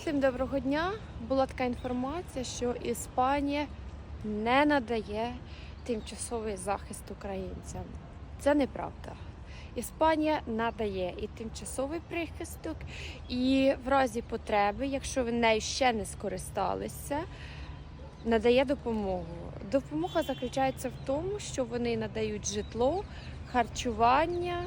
Всім доброго дня. Була така інформація, що Іспанія не надає тимчасовий захист українцям. Це неправда. Іспанія надає і тимчасовий прихисток, і в разі потреби, якщо ви нею ще не скористалися, надає допомогу. Допомога заключається в тому, що вони надають житло, харчування.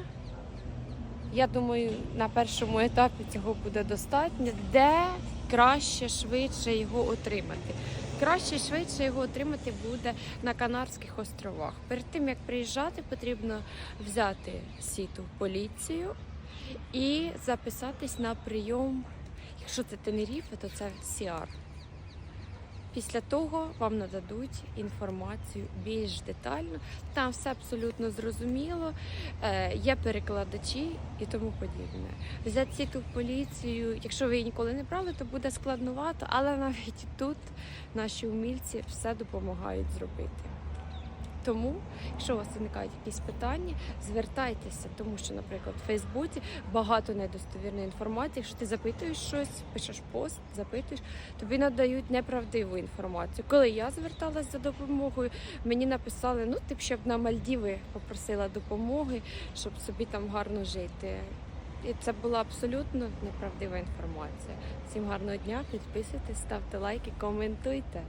Я думаю, на першому етапі цього буде достатньо, де краще, швидше його отримати. Краще, швидше його отримати буде на Канарських островах. Перед тим як приїжджати, потрібно взяти сіту в поліцію і записатись на прийом. Якщо це Тенеріфе, то це Сіар. Після того вам нададуть інформацію більш детально. Там все абсолютно зрозуміло, е, є перекладачі і тому подібне. Взяти ту поліцію, якщо ви її ніколи не брали, то буде складновато, але навіть тут наші умільці все допомагають зробити. Тому, якщо у вас виникають якісь питання, звертайтеся, тому що, наприклад, в Фейсбуці багато недостовірної інформації. Якщо ти запитуєш щось, пишеш пост, запитуєш, тобі надають неправдиву інформацію. Коли я зверталась за допомогою, мені написали, ну ти б щоб на Мальдіви попросила допомоги, щоб собі там гарно жити. І це була абсолютно неправдива інформація. Всім гарного дня, підписуйтесь, ставте лайки, коментуйте.